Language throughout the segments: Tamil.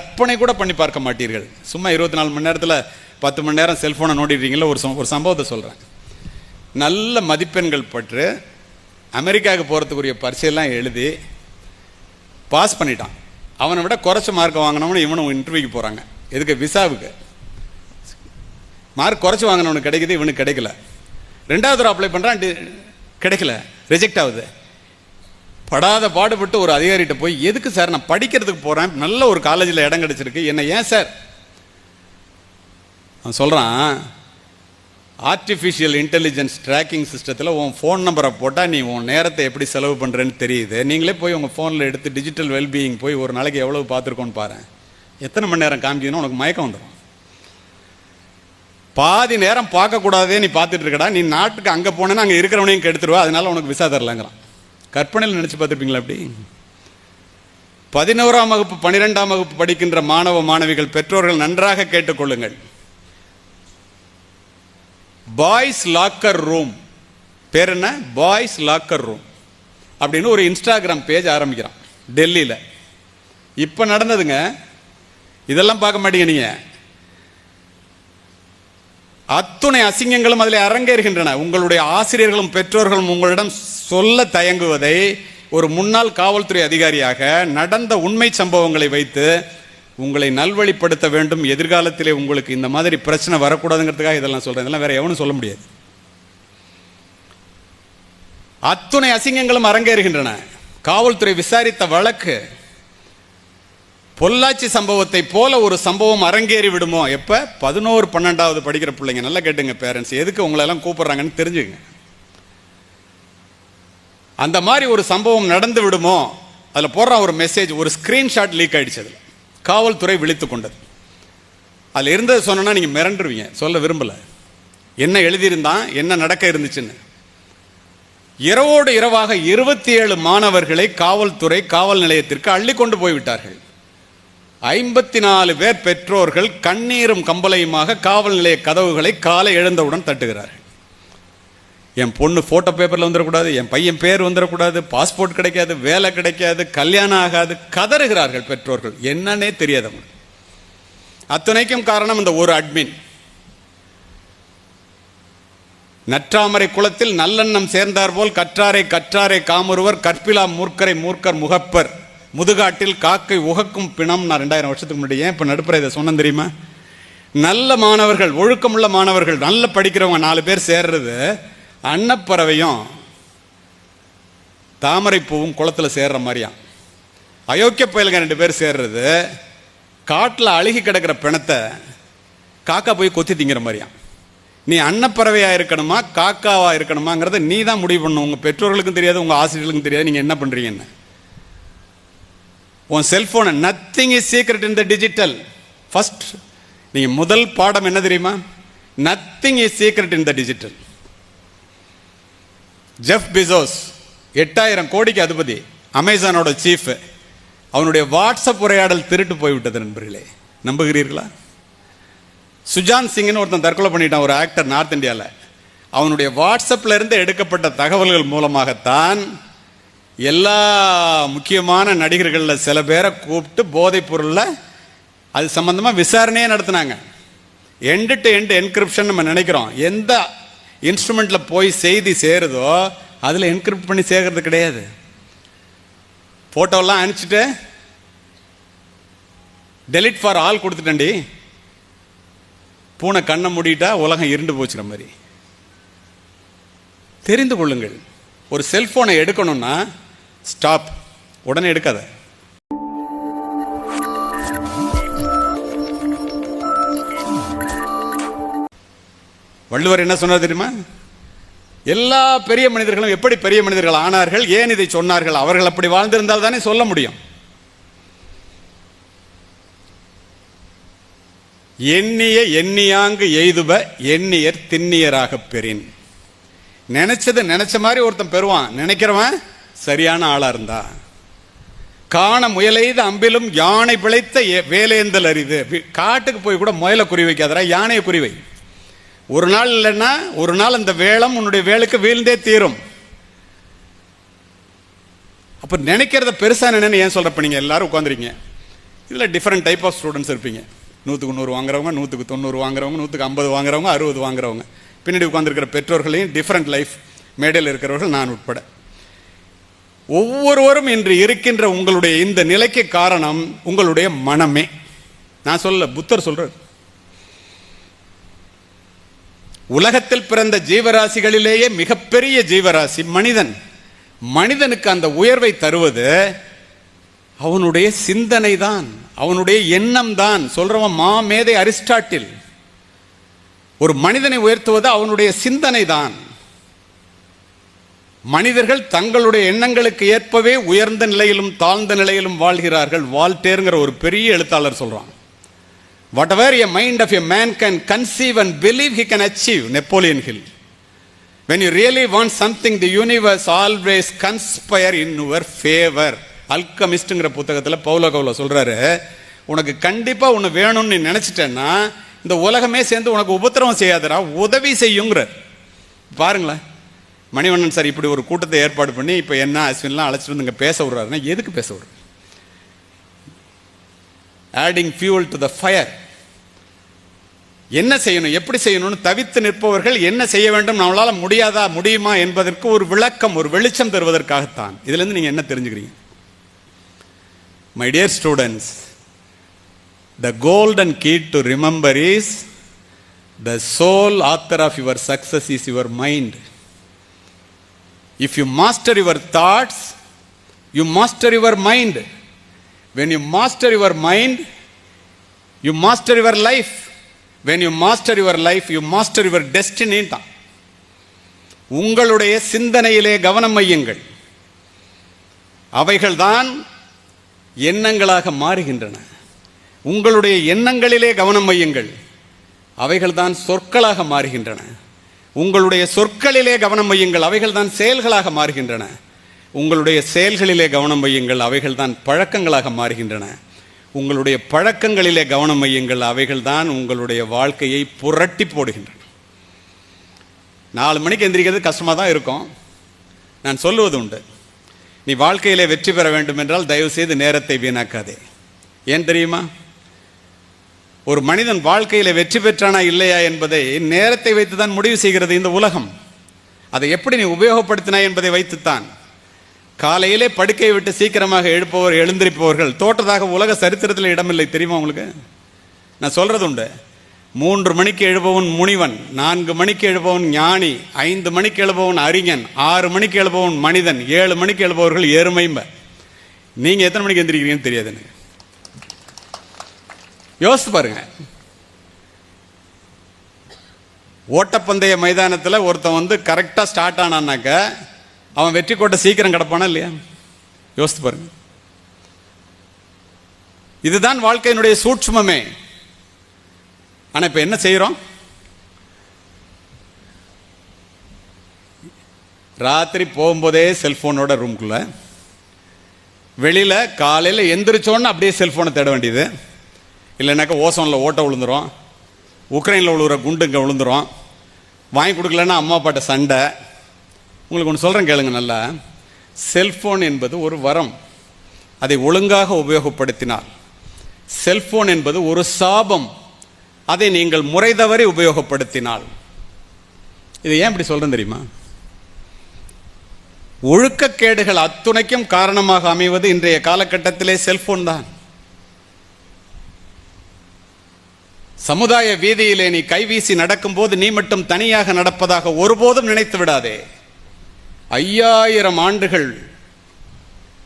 கற்பனை கூட பண்ணி பார்க்க மாட்டீர்கள். சும்மா இருபத்தி நாலு மணி நேரத்தில் பத்து மணி நேரம் செல்ஃபோனை நோண்டிடுறீங்களா ஒரு ஒரு சம்பவத்தை சொல்கிறேன் நல்ல மதிப்பெண்கள் பற்று அமெரிக்காவுக்கு போகிறதுக்குரிய பரிசையெல்லாம் எழுதி பாஸ் பண்ணிட்டான். அவனை விட குறைச்ச மார்க் வாங்கினவனு இவனும் இன்டர்வியூக்கு போகிறாங்க எதுக்கு? விசாவுக்கு. மார்க் குறைச்சி வாங்கினவனுக்கு கிடைக்குது இவனுக்கு கிடைக்கல. ரெண்டாவது தடவை அப்ளை பண்ணுறான் கிடைக்கல. ரிஜெக்ட் ஆகுது. படாத பாடுபட்டு ஒரு அதிகாரிகிட்ட போய் எதுக்கு சார் நான் படிக்கிறதுக்கு போகிறேன் நல்ல ஒரு காலேஜில் இடம் கிடச்சிருக்கு. என்ன ஏன் சார்? அவன் சொல்கிறான் ஆர்டிஃபிஷியல் இன்டெலிஜென்ஸ் ட்ராக்கிங் சிஸ்டத்தில் உன் ஃபோன் நம்பரை போட்டால் நீ உன் நேரத்தை எப்படி செலவு பண்ணுறேன்னு தெரியுது. நீங்களே போய் உங்கள் ஃபோனில் எடுத்து டிஜிட்டல் வெல்பீயிங் போய் ஒரு நாளைக்கு எவ்வளவு பார்த்துருக்கோன்னு பாரு. எத்தனை மணி நேரம் காமிக்கணும் உனக்கு மயக்கம் வந்துடும் பாதி நேரம் பார்க்கக்கூடாதே நீ பார்த்துட்டு இருக்கடா. நீ நாட்டுக்கு அங்கே போனேன்னா அங்கே இருக்கிறவனையும் கெடுத்துருவா. அதனால உனக்கு விசா தரலங்கிறான். கற்பனையில் நினச்சி பார்த்துருப்பீங்களா அப்படி? பதினோராம் வகுப்பு பன்னிரெண்டாம் வகுப்பு படிக்கின்ற மாணவ மாணவிகள் பெற்றோர்கள் நன்றாக கேட்டுக்கொள்ளுங்கள். பாய்ஸ் லாக்கர் ரூம் பேர் என்ன? பாய்ஸ் லாக்கர் ரூம் அப்படின்னு ஒரு இன்ஸ்டாகிராம் பேஜ் ஆரம்பிக்கிறான் டெல்லியில். இப்போ நடந்ததுங்க இதெல்லாம் பார்க்க மாட்டீங்க நீங்கள் அத்துணை அசிங்கங்களும் அதில் அரங்கேறுகின்றன. உங்களுடைய ஆசிரியர்களும் பெற்றோர்களும் உங்களிடம் சொல்ல தயங்குவதை ஒரு முன்னாள் காவல்துறை அதிகாரியாக நடந்த உண்மை சம்பவங்களை வைத்து உங்களை நல்வழிப்படுத்த வேண்டும். எதிர்காலத்திலே உங்களுக்கு இந்த மாதிரி பிரச்சனை வரக்கூடாதுங்கிறதுக்காக இதெல்லாம் சொல்கிறேன் இதெல்லாம் வேற எவனும் சொல்ல முடியாது. அத்துணை அசிங்கங்களும் அரங்கேறுகின்றன. காவல்துறை விசாரித்த வழக்கு பொள்ளாச்சி சம்பவத்தை போல ஒரு சம்பவம் அரங்கேறி விடுமோ? எப்போ? பதினோரு பன்னெண்டாவது படிக்கிற பிள்ளைங்க. நல்லா கேட்டுங்க பேரண்ட்ஸ் எதுக்கு உங்களெல்லாம் கூப்பிட்றாங்கன்னு தெரிஞ்சுங்க. அந்த மாதிரி ஒரு சம்பவம் நடந்து விடுமோ அதில் போடுற ஒரு மெசேஜ் ஒரு ஸ்க்ரீன்ஷாட் லீக் ஆகிடுச்சு அதில். காவல்துறை விழித்து கொண்டது. அதில் இருந்தது சொன்னா நீங்கள் மிரண்டுருவீங்க சொல்ல விரும்பல. என்ன எழுதியிருந்தான் என்ன நடக்க இருந்துச்சுன்னு. இரவோடு இரவாக இருபத்தி ஏழு மாணவர்களை காவல்துறை காவல் நிலையத்திற்கு அள்ளி கொண்டு போய்விட்டார்கள் ஐம்பத்தி நாலு பேர் பெற்றோர்கள் கண்ணீரும் கம்பளையுமாக காவல் நிலைய கதவுகளை காலை எழுந்தவுடன் தட்டுகிறார்கள். என் பொண்ணு ஃபோட்டோ பேப்பரில் வந்துடக்கூடாது என் பையன் பேர் வந்துடக்கூடாது பாஸ்போர்ட் கிடைக்காது வேலை கிடைக்காது கல்யாணம் ஆகாது கதறுகிறார்கள் பெற்றோர்கள். என்னன்னே தெரியாதவங்க அத்தனைக்கும் காரணம் இந்த ஒரு அட்மின் நற்றாமரை குளத்தில் நல்லெண்ணம் சேர்ந்தார் போல் கற்றாரை கற்றாரை காமருவர் கற்பிலா மூர்க்கரை மூர்க்கர் முகப்பர். முதுகாட்டில் காக்கை உகக்கும் பிணம். நான் ரெண்டாயிரம் வருஷத்துக்கு முன்னாடி ஏன் இப்போ நடுப்புற இதை சொன்னேன் தெரியுமா? நல்ல மாணவர்கள் ஒழுக்கமுள்ள மாணவர்கள் நல்ல படிக்கிறவங்க நாலு பேர் சேர்றது அன்னப்பறவையும் தாமரைப்பூவும் குளத்தில் குளத்துல சேர்ற மாதிரியாம் அயோக்கிய பயல்கள் ரெண்டு பேர் சேர்றது காட்டில் அழுகி கிடக்கிற பிணத்தை காக்கா போய் கொத்தி திங்கிற மாதிரியாம் நீ அன்னப்பறவையாக இருக்கணுமா காக்காவாக இருக்கணுமாங்கிறத நீ தான் முடிவு பண்ணணும். உங்கள் பெற்றோர்களுக்கும் தெரியாது உங்கள் ஆசிரியர்களுக்கும் தெரியாது. நீங்கள் என்ன பண்ணுறீங்கன்னு உன் செல்ஃபோனை nothing is secret in the digital first நீங்கள் முதல் பாடம் என்ன தெரியுமா? Nothing is secret in the digital Jeff Bezos எட்டாயிரம் கோடிக்கு அதிபதி அமேசானோட சீஃப் அவனுடைய வாட்ஸ்அப் உரையாடல் திருட்டு போய்விட்டது நண்பர்களே. நம்புகிறீர்களா? சுஜான் சிங்னு ஒருத்தன் தற்கொலை பண்ணிட்டான் ஒரு ஆக்டர் நார்த் இந்தியாவில் அவனுடைய வாட்ஸ்அப்பில் இருந்து எடுக்கப்பட்ட தகவல்கள் மூலமாகத்தான் எல்லா முக்கியமான நடிகர்களில் சில பேரை கூப்பிட்டு போதைப் பொருளில் அது சம்மந்தமாக விசாரணையே நடத்தினாங்க. எண்டு டு எண்டு என்கிரிப்ஷன் நம்ம நினைக்கிறோம். எந்த இன்ஸ்ட்ருமெண்ட்டில் போய் செய்தி சேருதோ அதில் என்கிரிப்ட் பண்ணி சேர்க்கறது கிடையாது. ஃபோட்டோலாம் அனுப்பிச்சிட்டு டெலிட் ஃபார் ஆல் கொடுத்துட்டேன்டி. பூனை கண்ணை மூடிட்டா உலகம் இருண்டு போச்சுற மாதிரி. தெரிந்து கொள்ளுங்கள். ஒரு செல்ஃபோனை எடுக்கணும்னா ஸ்டாப் உடனே எடுக்காத. வள்ளுவர் என்ன சொன்னார் தெரியுமா? எல்லா பெரிய மனிதர்களும் எப்படி பெரிய மனிதர்கள் ஆனார்கள் ஏன் இதை சொன்னார்கள் அவர்கள் அப்படி வாழ்ந்திருந்தால் தானே சொல்ல முடியும். எண்ணிய எண்ணியாங்கு எய்துப எண்ணியர் திண்ணியராக பெறின். நினைச்சது நினைச்ச மாதிரி ஒருத்தன் பெறுவான். நினைக்கிறவன் சரியான ஆளா இருந்தா. காண முயலெய்த அம்பிலும் யானை பிழைத்த வேலேந்தல் அரிது. காட்டுக்கு போய் கூட முயலை குறி வைக்காதரா யானையை குறி வை. ஒரு நாள் இல்லைன்னா ஒரு நாள் அந்த வேளம் உன்னுடைய வேலுக்கு வீழ்ந்தே தீரும். அப்போ நினைக்கிறத பெருசாக நினைன்னு ஏன் சொல்கிறப்ப நீங்கள் எல்லோரும் உட்காந்துருங்க இதில் டிஃப்ரெண்ட் டைப் ஆஃப் ஸ்டூடெண்ட்ஸ் இருப்பீங்க. நூற்றுக்கு நூறு வாங்குறவங்க நூற்றுக்கு தொண்ணூறு வாங்குறவங்க நூற்றுக்கு ஐம்பது வாங்குறவங்க அறுபது வாங்குறவங்க. பின்னாடி உட்காந்துருக்கிற பெற்றோர்களையும் டிஃப்ரெண்ட் லைஃப் மேடையில் இருக்கிறவர்கள் நான் உட்பட. ஒவ்வொருவரும் இன்று இருக்கின்ற உங்களுடைய இந்த நிலைக்கு காரணம் உங்களுடைய மனமே. நான் சொல்ல புத்தர் சொல்கிறேன் உலகத்தில் பிறந்த ஜீவராசிகளிலேயே மிகப்பெரிய ஜீவராசி மனிதன். மனிதனுக்கு அந்த உயர்வை தருவது அவனுடைய சிந்தனை தான் அவனுடைய எண்ணம் தான் சொல்றவன் மா மேதை அரிஸ்டாட்டில். ஒரு மனிதனை உயர்த்துவது அவனுடைய சிந்தனை தான் மனிதர்கள் தங்களுடைய எண்ணங்களுக்கு ஏற்பவே உயர்ந்த நிலையிலும் தாழ்ந்த நிலையிலும் வாழ்கிறார்கள். வால்டேருங்கிற ஒரு பெரிய எழுத்தாளர் சொல்றான். Whatever a mind of a man can conceive and believe he can achieve Napoleon Hill when you really want something the universe always conspire in your favour அல்கமிஸ்ட்ங்கிற புத்தகத்தில் பவுல கவுல சொல்கிறாரு உனக்கு கண்டிப்பாக ஒன்று வேணும்னு நீ நினச்சிட்டேன்னா இந்த உலகமே சேர்ந்து உனக்கு உபத்திரவம் செய்யாதரா உதவி செய்யுங்கிற பாருங்களேன் மணிவண்ணன் சார் இப்படி ஒரு கூட்டத்தை ஏற்பாடு பண்ணி இப்போ என்ன அஸ்வின்லாம் அழைச்சிட்டு வந்து இங்கே பேச விடுறாருன்னா எதுக்கு பேச விட்றாரு adding fuel to the fire என்ன செய்யணும்? எப்படி செய்யணும்னு தவித்து நிற்பவர்கள் என்ன செய்ய வேண்டும்? நம்மளால் முடியாதா முடியுமா என்பதற்கு ஒரு விளக்கம் ஒரு வெளிச்சம் தருவதற்காகத்தான். இதுல இருந்து என்ன தெரிஞ்சுக்கிறீங்க? My dear students the golden key to remember is the sole author of your success is your mind if you master your thoughts you master your mind when you master your mind you master your life when you master your life you master your destiny தான். உங்களுடைய சிந்தனையிலே கவனம் மையுங்கள் அவைகள்தான் எண்ணங்களாக மாறுகின்றன. உங்களுடைய எண்ணங்களிலே கவனம் மையுங்கள் அவைகள்தான் சொற்களாக மாறுகின்றன. உங்களுடைய சொற்களிலே கவனம் மையுங்கள் அவைகள்தான் செயல்களாக மாறுகின்றன. உங்களுடைய செயல்களிலே கவனம் வையுங்கள் அவைகள்தான் பழக்கங்களாக மாறுகின்றன. உங்களுடைய பழக்கங்களிலே கவனம் வையுங்கள் அவைகள்தான் உங்களுடைய வாழ்க்கையை புரட்டி போடுகின்றன. நாலு மணிக்கு எந்திரிக்கிறது கஷ்டமாக தான் இருக்கும். நான் சொல்லுவது உண்டு. நீ வாழ்க்கையிலே வெற்றி பெற வேண்டும் என்றால் தயவு செய்து நேரத்தை வீணாக்காதே. ஏன் தெரியுமா? ஒரு மனிதன் வாழ்க்கையில் வெற்றி பெற்றானா இல்லையா என்பதை நேரத்தை வைத்துதான் முடிவு செய்கிறது இந்த உலகம். அதை எப்படி நீ உபயோகப்படுத்தினாய் என்பதை வைத்துத்தான் காலையிலே படுக்கையை விட்டு சீக்கிரமாக எழுப்பவர் எழுந்திருப்பவர்கள். தோற்றதாக உலக சரித்திரத்தில் இடமில்லை தெரியுமா உங்களுக்கு? நான் சொல்கிறது உண்டு. மூன்று மணிக்கு எழுபவன் முனிவன் நான்கு மணிக்கு எழுபவன் ஞானி ஐந்து மணிக்கு எழுபவன் அறிஞன் ஆறு மணிக்கு எழுபவன் மனிதன் ஏழு மணிக்கு எழுபவர்கள் எருமைம்ப நீங்கள் எத்தனை மணிக்கு எந்திரிக்கிறீங்கன்னு தெரியாது எனக்கு. யோசித்து பாருங்க. ஓட்டப்பந்தய மைதானத்தில் ஒருத்தன் வந்து கரெக்டாக ஸ்டார்ட் ஆனான்னாக்க அவன் வெற்றி கோட்டை சீக்கிரம் கிடப்பானா இல்லையா? யோசித்து பாருங்க. இதுதான் வாழ்க்கையினுடைய சூட்சுமமே. ஆனால் இப்போ என்ன செய்கிறோம் ராத்திரி போகும்போதே செல்ஃபோனோட ரூம்குள்ள வெளியில் காலையில் எந்திரிச்சோன்னு அப்படியே செல்ஃபோனை தேட வேண்டியது. இல்லைனாக்கா ஓசோனில் ஓட்ட விழுந்துரும் உக்ரைனில் விழுகிற குண்டு இங்கே விழுந்துரும் வாங்கி கொடுக்கலன்னா அம்மா அப்பாட்ட சண்டை. உங்களுக்கு ஒன்று சொல்கிறேன் கேளுங்க நல்லா. செல்ஃபோன் என்பது ஒரு வரம். அதை ஒழுங்காக உபயோகப்படுத்தினால். செல்ஃபோன் என்பது ஒரு சாபம். அதை நீங்கள் முறை தவறி உபயோகப்படுத்தினால். இது ஏன் இப்படி சொல்கிறேன் தெரியுமா? ஒழுக்கக்கேடுகள் அத்துணைக்கும் காரணமாக அமைவது இன்றைய காலகட்டத்திலே செல்போன் தான். சமுதாய வீதியிலே நீ கைவீசி நடக்கும்போது நீ மட்டும் தனியாக நடப்பதாக ஒருபோதும் நினைத்து விடாதே. ஐயாயிரம் ஆண்டுகள்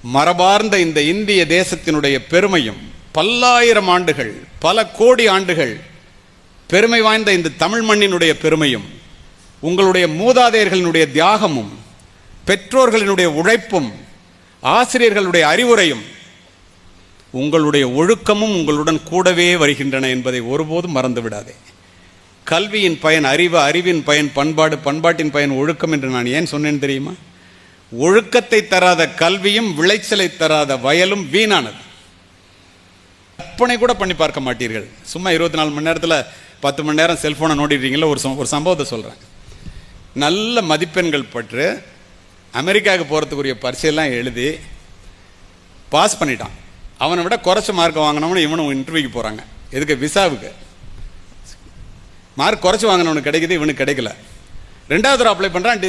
மரபார்ந்த இந்த இந்திய தேசத்தினுடைய பெருமையும் பல்லாயிரம் ஆண்டுகள் பல கோடி ஆண்டுகள் பெருமை வாய்ந்த இந்த தமிழ் மண்ணினுடைய பெருமையும் உங்களுடைய மூதாதையர்களினுடைய தியாகமும் பெற்றோர்களினுடைய உழைப்பும் ஆசிரியர்களுடைய அறிவுரையும் உங்களுடைய ஒழுக்கமும் உங்களுடன் கூடவே வருகின்றன என்பதை ஒருபோதும் மறந்துவிடாதே. கல்வியின் பயன் அறிவு அறிவின் பயன் பண்பாடு பண்பாட்டின் பயன் ஒழுக்கம் என்று நான் ஏன் சொன்னேன் தெரியுமா? ஒழுக்கத்தை தராத கல்வியும் விளைச்சலை தராத வயலும் வீணானது. கற்பனை கூட பண்ணி பார்க்க மாட்டீர்கள். சும்மா இருபத்தி நாலு மணி நேரத்தில் பத்து மணி நேரம் செல்ஃபோனை நோண்டிடுறீங்களா ஒரு ஒரு சம்பவத்தை சொல்கிறேன் நல்ல மதிப்பெண்கள் பற்று அமெரிக்காவுக்கு போகிறதுக்குரிய பரிசையெல்லாம் எழுதி பாஸ் பண்ணிட்டான். அவனை விட குறைச்ச மார்க் வாங்கினவனு இவனும் இன்டர்வியூக்கு போகிறாங்க எதுக்கு? விசாவுக்கு. மார்க் குறைச்சி வாங்கினவனுக்கு கிடைக்குது இவனுக்கு கிடைக்கல. ரெண்டாவது தடவை அப்ளை பண்ணுறான்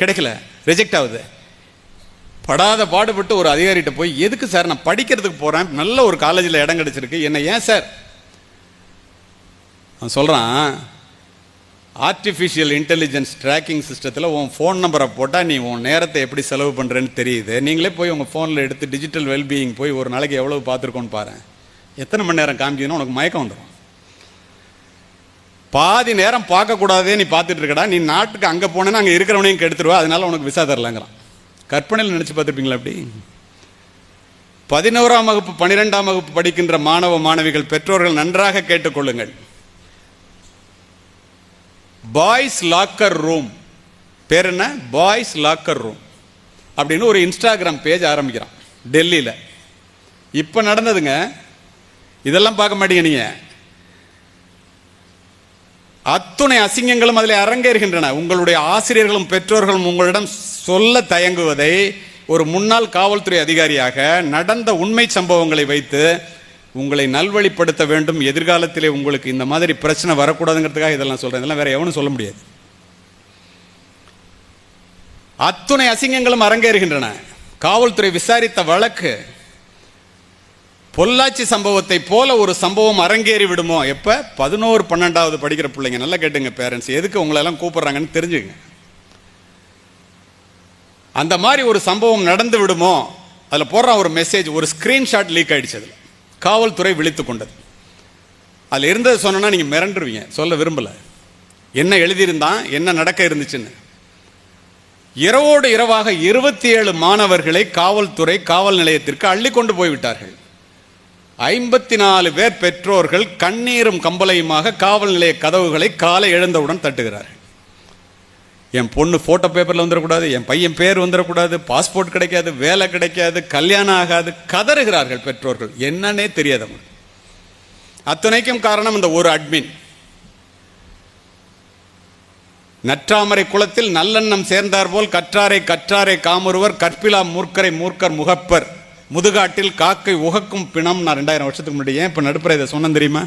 கிடைக்கல ரிஜெக்ட் ஆகுது. படாத பாடுபட்டு ஒரு அதிகாரிகிட்ட போய் எதுக்கு சார் நான் படிக்கிறதுக்கு போகிறேன் நல்ல ஒரு காலேஜில் இடம் கிடச்சிருக்கு என்ன ஏன் சார் அவன் சொல்கிறான் ஆர்டிஃபிஷியல் இன்டெலிஜென்ஸ் ட்ராக்கிங் சிஸ்டத்தில் உன் ஃபோன் நம்பரை போட்டால் நீ உன் நேரத்தை எப்படி செலவு பண்ணுறேன்னு தெரியுது. நீங்களே போய் உங்கள் ஃபோனில் எடுத்து டிஜிட்டல் வெல்பீயிங் போய் ஒரு நாளைக்கு எவ்வளோ பார்த்துருக்கோன்னு பாரு. எத்தனை மணி நேரம் காமிக்கணும் உனக்கு மயக்கம் வந்துடும் பாதி நேரம் பார்க்கக்கூடாதே நீ பார்த்துட்டு இருக்கடா. நீ நாட்டுக்கு அங்கே போனேன்னா அங்கே இருக்கிறவனையும் கெடுத்துருவா. அதனால உனக்கு விசா தரலாங்கிறான். கற்பனையில் நினச்சி பார்த்துருப்பீங்களா அப்படி பதினோராம் வகுப்பு பன்னிரெண்டாம் வகுப்பு படிக்கின்ற மாணவ மாணவிகள் பெற்றோர்கள் நன்றாக கேட்டுக்கொள்ளுங்கள். பாய்ஸ் லாக்கர் ரூம் பேர் என்ன? பாய்ஸ் லாக்கர் ரூம் அப்படின்னு ஒரு இன்ஸ்டாகிராம் பேஜ் ஆரம்பிக்கிறான். டெல்லியில். இப்போ நடந்ததுங்க. இதெல்லாம் பார்க்க மாட்டீங்க நீங்கள் அத்துணை அசிங்கங்களும் அதில் அரங்கேறுகின்றன. உங்களுடைய ஆசிரியர்களும் பெற்றோர்களும் உங்களிடம் சொல்ல தயங்குவதை ஒரு முன்னாள் காவல்துறை அதிகாரியாக நடந்த உண்மை சம்பவங்களை வைத்து உங்களை நல்வழிப்படுத்த வேண்டும். எதிர்காலத்திலே உங்களுக்கு இந்த மாதிரி பிரச்சனை வரக்கூடாதுங்கிறதுக்காக இதெல்லாம் சொல்கிறேன் இதெல்லாம் வேற எவனும் சொல்ல முடியாது. அத்துணை அசிங்கங்களும் அரங்கேறுகின்றன. காவல்துறை விசாரித்த வழக்கு பொள்ளாச்சி சம்பவத்தை போல ஒரு சம்பவம் அரங்கேறி விடுமோ? எப்போ? பதினோரு பன்னெண்டாவது படிக்கிற பிள்ளைங்க. நல்லா கேட்டுங்க பேரண்ட்ஸ் எதுக்கு உங்களெல்லாம் கூப்பிட்றாங்கன்னு தெரிஞ்சுங்க. அந்த மாதிரி ஒரு சம்பவம் நடந்து விடுமோ? அதில் போடுற ஒரு மெசேஜ் ஒரு ஸ்க்ரீன்ஷாட் லீக் ஆகிடுச்சு அதில். காவல்துறை விழித்து கொண்டது. அதில் இருந்தது சொன்னா நீங்கள் மிரண்டுருவீங்க. சொல்ல விரும்பல. என்ன எழுதியிருந்தான்? என்ன நடக்க இருந்துச்சுன்னு. இரவோடு இரவாக இருபத்தி ஏழு மாணவர்களை காவல்துறை காவல் நிலையத்திற்கு அள்ளி கொண்டு போய்விட்டார்கள். ஐம்பத்தி நாலு பேர் பெற்றோர்கள் கண்ணீரும் கம்பளையுமாக காவல் நிலைய கதவுகளை காலை எழுந்தவுடன் தட்டுகிறார்கள். என் பொண்ணு ஃபோட்டோ பேப்பரில் வந்துடக்கூடாது என் பையன் பேர் வந்துடக்கூடாது பாஸ்போர்ட் கிடைக்காது வேலை கிடைக்காது கல்யாணம் ஆகாது கதறுகிறார்கள் பெற்றோர்கள். என்னன்னே தெரியாதவங்க அத்தனைக்கும் காரணம் இந்த ஒரு அட்மின் நற்றாமரை குளத்தில் நல்லெண்ணம் சேர்ந்தார் போல் கற்றாரை கற்றாரை காமருவர் கற்பிலா மூர்க்கரை மூர்க்கர் முகப்பர். முதுகாட்டில் காக்கை உகக்கும் பிணம் நான் ரெண்டாயிரம் வருஷத்துக்கு முன்னாடி ஏன் இப்போ நடுப்புற இதை சொன்னேன் தெரியுமா?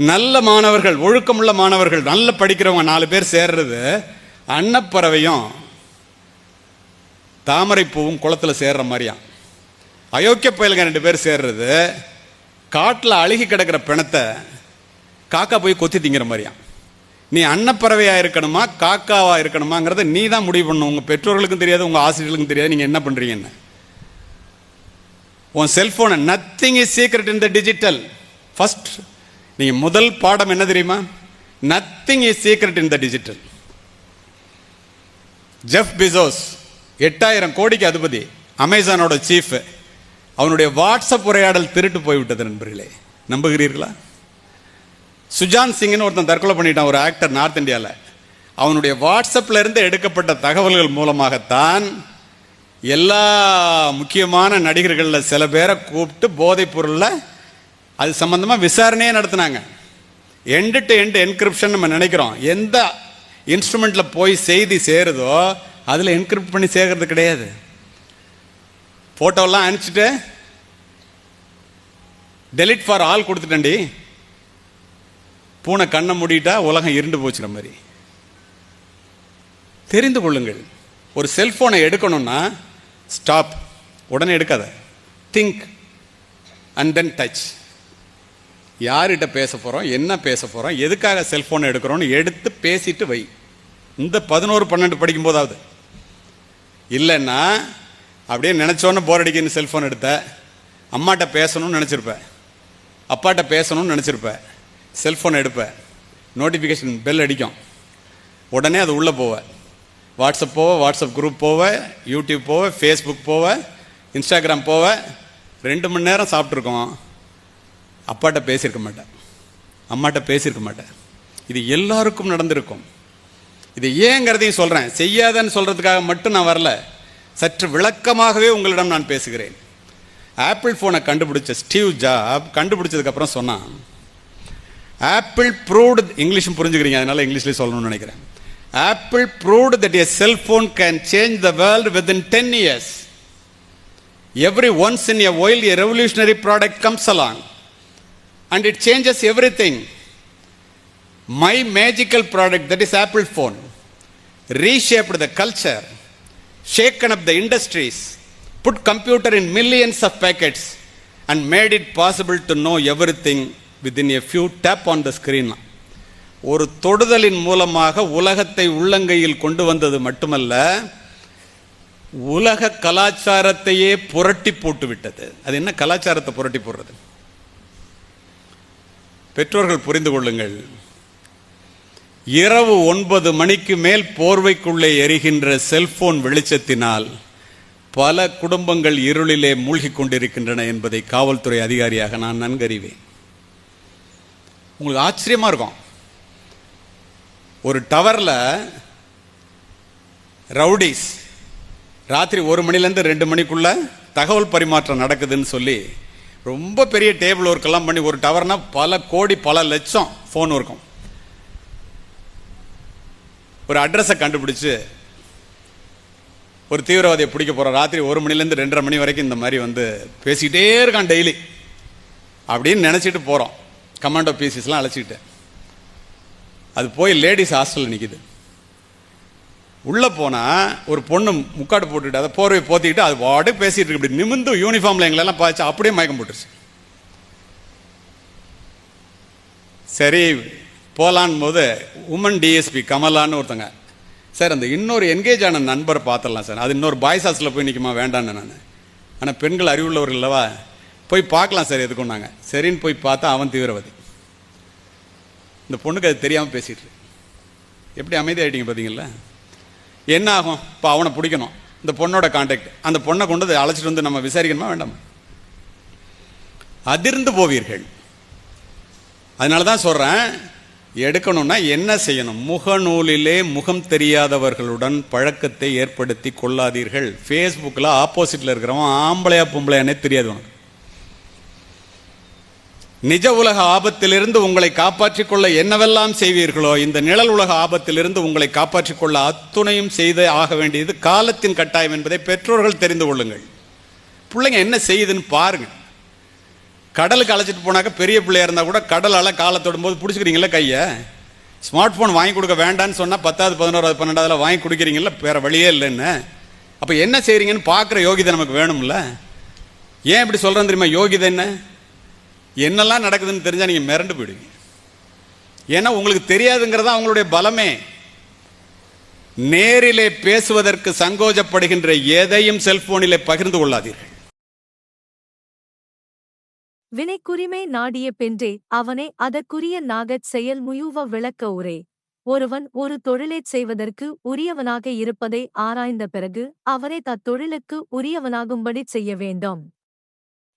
நல்ல மாணவர்கள் ஒழுக்கமுள்ள மாணவர்கள் நல்ல படிக்கிறவங்க நாலு பேர் சேர்றது அன்னப்பறவையும் தாமரை பூவும் குளத்தில் சேர்ற மாதிரியாம் அயோக்கிய பயலுங்க ரெண்டு பேர் சேர்றது காட்டில் அழுகி கிடக்கிற பிணத்தை காக்கா போய் கொத்தி திங்கிற மாதிரியாம் நீ அன்னப்பறவையாக இருக்கணுமா காக்காவாக இருக்கணுமாங்கிறத நீ தான் முடிவு பண்ணணும். உங்கள் பெற்றோர்களுக்கும் தெரியாது உங்கள் ஆசிரியர்களுக்கும் தெரியாது நீங்கள் என்ன பண்ணுறீங்கன்னு உன் செல்போனை nothing is secret in the digital first நீங்கள் முதல் பாடம் என்ன தெரியுமா? Nothing is secret in the digital Jeff Bezos எட்டாயிரம் கோடிக்கு அதிபதி அமேசானோட சீஃப் அவனுடைய வாட்ஸ்அப் உரையாடல் திருட்டு போய்விட்டது நண்பர்களே. நம்புகிறீர்களா? சுஜான் சிங்னு ஒருத்தன் தற்கொலை பண்ணிட்டான் ஒரு ஆக்டர் நார்த் இந்தியாவில் அவனுடைய வாட்ஸ்அப்பில் இருந்து எடுக்கப்பட்ட தகவல்கள் மூலமாகத்தான் எல்லா முக்கியமான நடிகர்களில் சில பேரை கூப்பிட்டு போதைப் பொருளில் அது சம்மந்தமாக விசாரணையே நடத்தினாங்க. எண்டு டு எண்டு என்கிரிப்ஷன் நம்ம நினைக்கிறோம். எந்த இன்ஸ்ட்ருமெண்ட்டில் போய் செய்தி சேருதோ அதில் என்கிரிப்ட் பண்ணி சேர்க்கறது கிடையாது. ஃபோட்டோலாம் அனுப்பிச்சிட்டு டெலிட் ஃபார் ஆல் கொடுத்துட்டேன்டி. பூனை கண்ணை மூடிட்டா உலகம் இருண்டு போச்சுற மாதிரி. தெரிந்து கொள்ளுங்கள். ஒரு செல்ஃபோனை எடுக்கணும்னா ஸ்டாப் உடனே எடுக்காத. திங்க் அண்ட் தென் டச் யார்கிட்ட பேச போகிறோம் என்ன பேச போகிறோம் எதுக்காக செல்ஃபோனை எடுக்கிறோன்னு எடுத்து பேசிட்டு வை. இந்த பதினோரு பன்னெண்டு படிக்கும்போதாவது. இல்லைன்னா அப்படியே நினச்சோன்னு போர் அடிக்கணும்னு செல்ஃபோன் எடுத்த. அம்மாட்ட பேசணும்னு நினச்சிருப்பேன் அப்பாட்ட பேசணும்னு நினச்சிருப்பேன் செல்ஃபோன் எடுப்பேன் நோட்டிஃபிகேஷன் பெல் அடிக்கும். உடனே அது உள்ளே போவேன் வாட்ஸ்அப் போவ வாட்ஸ்அப் குரூப் போவ யூடியூப் போவ ஃபேஸ்புக் போவ இன்ஸ்டாகிராம் போவ ரெண்டு மணி நேரம் சாப்பிட்ருக்கோம் அப்பாட்ட பேசியிருக்க மாட்டேன். அம்மாட்ட பேசியிருக்க மாட்டேன். இது எல்லாருக்கும் நடந்திருக்கும். இது ஏங்கிறதையும் சொல்கிறேன் செய்யாதன்னு சொல்கிறதுக்காக மட்டும் நான் வரல. சற்று விளக்கமாகவே உங்களிடம் நான் பேசுகிறேன். ஆப்பிள் ஃபோனை கண்டுபிடிச்ச ஸ்டீவ் ஜாப் கண்டுபிடிச்சதுக்கப்புறம் சொன்னான் ஆப்பிள் ப்ரூவ்டு இங்கிலீஷும் புரிஞ்சுக்கிறீங்க அதனால் இங்கிலீஷ்லேயே சொல்லணும்னு நினைக்கிறேன். Apple proved that a cell phone can change the world within 10 years. Every once in a while, a revolutionary product comes along and it changes everything. My magical product, that is Apple phone, reshaped the culture, shaken up the industries, put computer in millions of packets, and made it possible to know everything within a few tap on the screen ஒரு தொடுதலின் மூலமாக உலகத்தை உள்ளங்கையில் கொண்டு வந்தது மட்டுமல்ல உலக கலாச்சாரத்தையே புரட்டி போட்டு விட்டது அது என்ன கலாச்சாரத்தை புரட்டி போடுறது? பெற்றோர்கள் புரிந்து கொள்ளுங்கள். இரவு ஒன்பது மணிக்கு மேல் போர்வைக்குள்ளே எரிகின்ற செல்போன் வெளிச்சத்தினால் பல குடும்பங்கள் இருளிலே மூழ்கிக் கொண்டிருக்கின்றன என்பதை காவல்துறை அதிகாரியாக நான் நன்கறிவேன். உங்களுக்கு ஆச்சரியமா இருக்கும். ஒரு டவரில் ரவுடிஸ் ராத்திரி ஒரு மணிலேருந்து ரெண்டு மணிக்குள்ளே தகவல் பரிமாற்றம் நடக்குதுன்னு சொல்லி ரொம்ப பெரிய டேபிள் ஒர்க்கெல்லாம் பண்ணி ஒரு டவர்னால் பல கோடி பல லட்சம் ஃபோன் இருக்கும். ஒரு அட்ரஸை கண்டுபிடிச்சி ஒரு தீவிரவாதியை பிடிக்க போகிறோம் ராத்திரி ஒரு மணிலேருந்து ரெண்டரை மணி வரைக்கும் இந்த மாதிரி வந்து பேசிக்கிட்டே இருக்கான் டெய்லி அப்படின்னு நினச்சிட்டு போகிறோம் கமாண்டோ பீசிஸ்லாம் அழைச்சிக்கிட்டு. அது போய் லேடிஸ் ஹாஸ்டலில் நிற்கிது உள்ளே போனால் ஒரு பொண்ணு முக்காடு போட்டுட்டு அதை போர்வை போத்திக்கிட்டு அது வாடு பேசிகிட்டு இருக்கு. இப்படி நிமிந்து யூனிஃபார்மில் எங்களெல்லாம் பார்த்து அப்படியே மயக்கம் போட்டுருச்சு. சரி போலான் போது உமன் டிஎஸ்பி கமலான்னு ஒருத்தங்க. சார் அந்த இன்னொரு என்கேஜ் ஆன நண்பரை பார்த்துடலாம் சார். அது இன்னொரு பாய்ஸ் ஹாஸ்டலில் போய் நிற்குமா வேண்டான்னு நான். ஆனால் பெண்கள் அறிவுள்ளவர்கள் இல்லவா போய் பார்க்கலாம் சார் எதுக்குன்னாங்க சரின்னு போய் பார்த்தா அவன் தீவிரவாதி. இந்த பொண்ணுக்கு அது தெரியாமல் பேசிட்டு எப்படி அமைதியாயிட்டீங்க பார்த்தீங்களா என்ன ஆகும்? இப்போ அவனை பிடிக்கணும். இந்த பொண்ணோட காண்டாக்ட் அந்த பொண்ணை கொண்டு வந்து அழைச்சிட்டு வந்து நம்ம விசாரிக்கணுமா வேண்டாமா? அதிர்ந்து போவீர்கள். அதனால தான் சொல்கிறேன் எடுக்கணும்னா என்ன செய்யணும்? முகநூலிலே முகம் தெரியாதவர்களுடன் பழக்கத்தை ஏற்படுத்தி கொள்ளாதீர்கள். ஃபேஸ்புக்கில் ஆப்போசிட்டில் இருக்கிறவன் ஆம்பளையா பொம்பளையானே தெரியாது உனக்கு. நிஜ உலக ஆபத்திலிருந்து உங்களை காப்பாற்றிக் கொள்ள என்னவெல்லாம் செய்வீர்களோ இந்த நிழல் உலக ஆபத்திலிருந்து உங்களை காப்பாற்றிக் கொள்ள அத்துணையும் செய்து ஆக வேண்டியது காலத்தின் கட்டாயம் என்பதை பெற்றோர்கள் தெரிந்து கொள்ளுங்கள். பிள்ளைங்க என்ன செய்யுதுன்னு பாருங்க. கடலுக்கு அழைச்சிட்டு போனாக்க பெரிய பிள்ளையா இருந்தால் கூட கடல் அலை காலை தொடும்போது பிடிச்சிக்கிறீங்களா கையை? ஸ்மார்ட் ஃபோன் வாங்கி கொடுக்க வேண்டான்னு சொன்னால் பத்தாவது பதினோராவது பன்னெண்டாவதுல வாங்கி கொடுக்குறீங்களா வேற வழியே இல்லைன்னு. அப்போ என்ன செய்கிறீங்கன்னு பார்க்குற யோகிதை நமக்கு வேணும்ல? ஏன் இப்படி சொல்கிறேன் தெரியுமா? யோகிதை என்ன? என்னெல்லாம் நடக்குதுன்னு தெரிஞ்சால் நீங்கள் மிரண்டு போயிடுவீங்க. ஏன்னா உங்களுக்கு தெரியாதுங்கிறது அவங்களுடைய பலமே. நேரிலே பேசுவதற்கு சங்கோஜப்படுகின்ற எதையும் செல்போனிலே பகிர்ந்து கொள்ளாதீர்கள். வினைக்குரிமை நாடிய பென்றே அவனை அதற்குரிய நாகச் செயல் முயுவ விளக்க உரே. ஒருவன் ஒரு தொழிலைச் செய்வதற்கு உரியவனாக இருப்பதை ஆராய்ந்த பிறகு அவனை தத்தொழிலுக்கு உரியவனாகும்படி செய்ய வேண்டும்.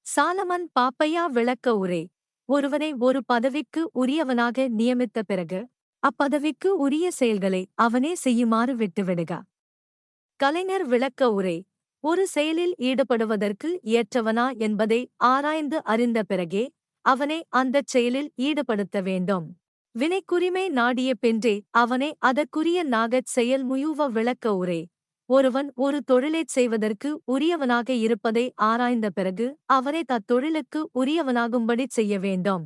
சாலமன் பாப்பையா விளக்க உரே. ஒருவனை ஒரு பதவிக்கு உரியவனாக நியமித்த பிறகு அப்பதவிக்கு உரிய செயல்களை அவனே செய்யுமாறு விட்டுவிடுக. கலைஞர் விளக்க உரை. ஒரு செயலில் ஈடுபடுவதற்கு ஏற்றவனா என்பதை ஆராய்ந்து அறிந்த பிறகே அவனை அந்தச் செயலில் ஈடுபடுத்த வேண்டும். வினைக்குரிமை நாடிய பின்றே அவனை அதற்குரிய நாகச் செயல் முயுவ விளக்க உரே. ஒருவன் ஒரு தொழிலைச் செய்வதற்கு உரியவனாக இருப்பதை ஆராய்ந்த பிறகு அவரை தத்தொழிலுக்கு உரியவனாகும்படி செய்ய வேண்டும்.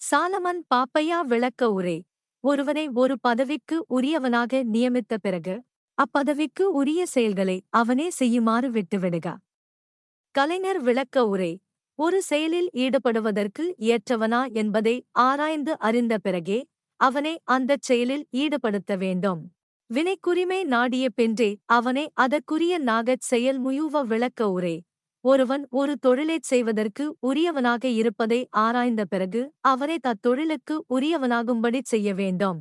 சாலமன் பாப்பையா விளக்க உரை. ஒருவனை ஒரு பதவிக்கு உரியவனாக நியமித்த பிறகு அப்பதவிக்கு உரிய செயல்களை அவனே செய்யுமாறு விட்டுவிடுக. கலைஞர் விளக்க உரை. ஒரு செயலில் ஈடுபடுவதற்கு ஏற்றவனா என்பதை ஆராய்ந்து அறிந்த பிறகே அவனை அந்தச் செயலில் ஈடுபடுத்த வேண்டும். வினைக்குரிமை நாடிய பென்றே அவனை அதற்குரிய நாகச் செயல் முயுவ விளக்க உரே. ஒருவன் ஒரு தொழிலைச் செய்வதற்கு உரியவனாக இருப்பதை ஆராய்ந்த பிறகு அவனை தத்தொழிலுக்கு உரியவனாகும்படி செய்ய வேண்டும்.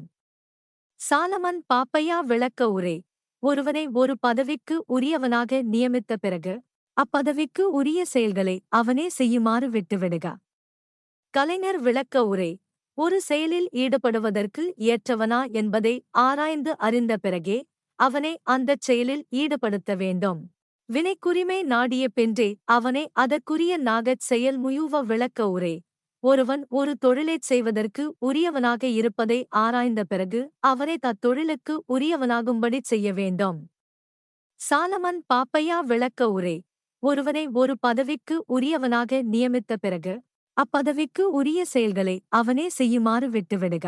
சாலமன் பாப்பையா விளக்க உரே. ஒருவனை ஒரு பதவிக்கு உரியவனாக நியமித்த பிறகு அப்பதவிக்கு உரிய செயல்களை அவனே செய்யுமாறு விட்டுவிடுக. கலைஞர் விளக்க உரை. ஒரு செயலில் ஈடுபடுவதற்கு ஏற்றவனா என்பதை ஆராய்ந்து அறிந்த பிறகே அவனை அந்தச் செயலில் ஈடுபடுத்த வேண்டும். வினைக்குரிமை நாடிய பென்றே அவனை அதற்குரிய நாகச் செயல் முயுவ விளக்க உரை. ஒருவன் ஒரு தொழிலைச் செய்வதற்கு உரியவனாக இருப்பதை ஆராய்ந்த பிறகு அவனை தத்தொழிலுக்கு உரியவனாகும்படி செய்ய வேண்டும். சாலமன் பாப்பையா விளக்க உரை. ஒருவனை ஒரு பதவிக்கு உரியவனாக நியமித்த பிறகு அப்பதவிக்கு உரிய செயல்களை அவனே செய்யுமாறு விட்டுவிடுக.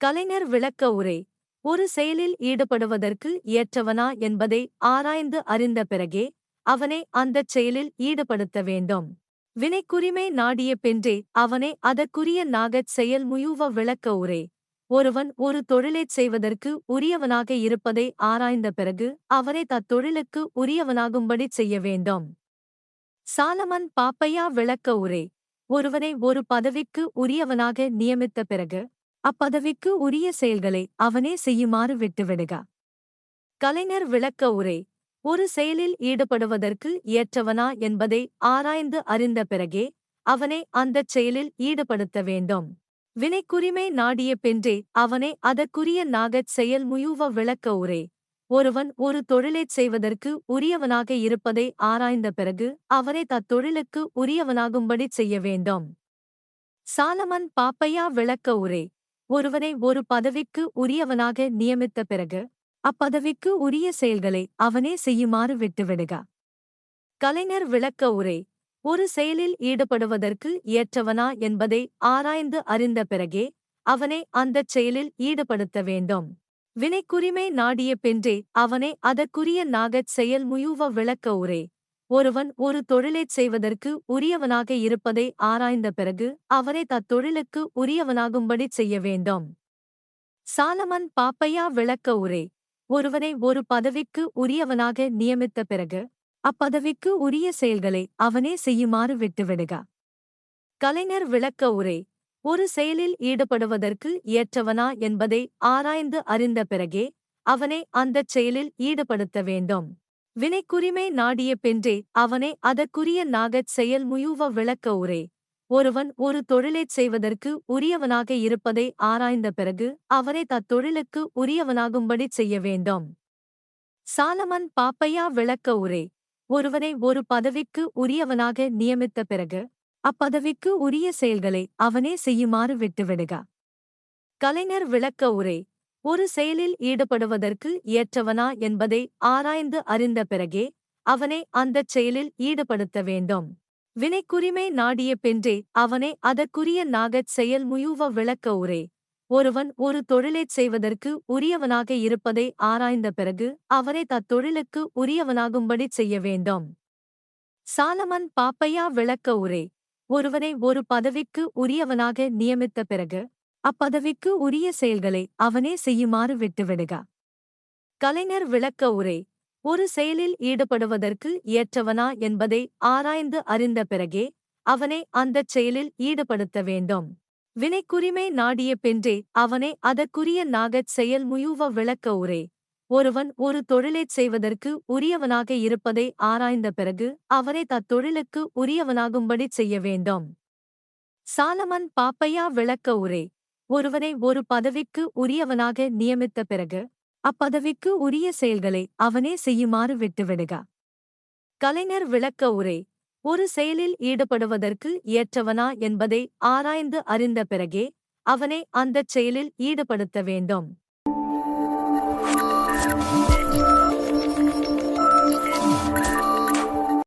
கலைஞர் விளக்க உரை ஒரு செயலில் ஈடுபடுவதற்கு ஏற்றவனா என்பதை ஆராய்ந்து அறிந்த பிறகே அவனை அந்தச் செயலில் ஈடுபடுத்த வேண்டும். வினைக்குரிமை நாடிய பென்றே அவனை அதற்குரிய நாகச் செயல் முயுவ விளக்க உரை ஒருவன் ஒரு தொழிலைச் செய்வதற்கு உரியவனாக இருப்பதை ஆராய்ந்த பிறகு அவனை தத்தொழிலுக்கு உரியவனாகும்படி செய்ய வேண்டும். சாலமன் பாப்பையா விளக்க உரை ஒருவனை ஒரு பதவிக்கு உரியவனாக நியமித்த பிறகு அப்பதவிக்கு உரிய செயல்களை அவனே செய்யுமாறு விட்டுவிடுக. கலைஞர் விளக்க உரை ஒரு செயலில் ஈடுபடுவதற்கு ஏற்றவனா என்பதை ஆராய்ந்து அறிந்த பிறகே அவனை அந்தச் செயலில் ஈடுபடுத்த வேண்டும். வினைக்குரிமை நாடிய பென்றே அவனை அதற்குரிய நாகச் செயல் முயுவ விளக்க உரை ஒருவன் ஒரு தொழிலைச் செய்வதற்கு உரியவனாக இருப்பதை ஆராய்ந்த பிறகு அவனை தத்தொழிலுக்கு உரியவனாகும்படி செய்ய வேண்டும். சாலமன் பாப்பையா விளக்க உரை. ஒருவனை ஒரு பதவிக்கு உரியவனாக நியமித்த பிறகு அப்பதவிக்கு உரிய செயல்களை அவனே செய்யுமாறு விட்டுவிடுக. கலைஞர் விளக்க உரை. ஒரு செயலில் ஈடுபடுவதற்கு ஏற்றவனா என்பதை ஆராய்ந்து அறிந்த பிறகே அவனை அந்தச் செயலில் ஈடுபடுத்த வேண்டும். வினைக்குரிமை நாடிய பென்றே அவனை அதற்குரிய நாகச் செயல் முயுவ விளக்க உரே. ஒருவன் ஒரு தொழிலைச் செய்வதற்கு உரியவனாக இருப்பதை ஆராய்ந்த பிறகு அவனை தத்தொழிலுக்கு உரியவனாகும்படி செய்ய வேண்டும். சாலமன் பாப்பையா விளக்க உரே. ஒருவனை ஒரு பதவிக்கு உரியவனாக நியமித்த பிறகு அப்பதவிக்கு உரிய செயல்களை அவனே செய்யுமாறு விட்டுவிடுக. கலைஞர் விளக்க உரை. ஒரு செயலில் ஈடுபடுவதற்கு ஏற்றவனா என்பதை ஆராய்ந்து அறிந்த பிறகே அவனை அந்தச் செயலில் ஈடுபடுத்த வேண்டும். வினைக்குரிமை நாடிய பென்றே அவனை அதற்குரிய நாகச் செயல் முயுவ விளக்க உரை. ஒருவன் ஒரு தொழிலைச் செய்வதற்கு உரியவனாக இருப்பதை ஆராய்ந்த பிறகு அவனை தத்தொழிலுக்கு உரியவனாகும்படி செய்ய வேண்டும். சாலமன் பாப்பையா விளக்க உரை. ஒருவனை ஒரு பதவிக்கு உரியவனாக நியமித்த பிறகு அப்பதவிக்கு உரிய செயல்களை அவனே செய்யுமாறு விட்டுவிடுக. கலைஞர் விளக்க உரை ஒரு செயலில் ஈடுபடுவதற்கு ஏற்றவனா என்பதை ஆராய்ந்து அறிந்த பிறகே அவனை அந்தச் செயலில் ஈடுபடுத்த வேண்டும். வினைக்குரிமை நாடிய பென்றே அவனை அதற்குரிய நாகச் செயல் முயுவ விளக்க உரே ஒருவன் ஒரு தொழிலைச் செய்வதற்கு உரியவனாக இருப்பதை ஆராய்ந்த பிறகு அவனை தத்தொழிலுக்கு உரியவனாகும்படி செய்ய வேண்டும். சாலமன் பாப்பையா விளக்க உரே ஒருவனை ஒரு பதவிக்கு உரியவனாக நியமித்த பிறகு அப்பதவிக்கு உரிய செயல்களை அவனே செய்யுமாறு விட்டுவிடுக. கலைஞர் விளக்க உரை ஒரு செயலில் ஈடுபடுவதற்கு ஏற்றவனா என்பதை ஆராய்ந்து அறிந்த பிறகே அவனை அந்தச் செயலில் ஈடுபடுத்த வேண்டும். வினைக்குரிமை நாடிய பின்றே அவனை அதற்குரிய நாகச் செயல் முயுவ விளக்க உரை ஒருவன் ஒரு தொழிலைச் செய்வதற்கு உரியவனாக இருப்பதை ஆராய்ந்த பிறகு அவனை தத்தொழிலுக்கு உரியவனாகும்படி செய்ய வேண்டும். சாலமன் பாப்பையா விளக்க உரை. ஒருவனை ஒரு பதவிக்கு உரியவனாக நியமித்த பிறகு அப்பதவிக்கு உரிய செயல்களை அவனே செய்யுமாறு விட்டுவிடுக. கலைஞர் விளக்க உரை. ஒரு செயலில் ஈடுபடுவதற்கு ஏற்றவனா என்பதை ஆராய்ந்து அறிந்த பிறகே அவனை அந்தச் செயலில் ஈடுபடுத்த வேண்டும்.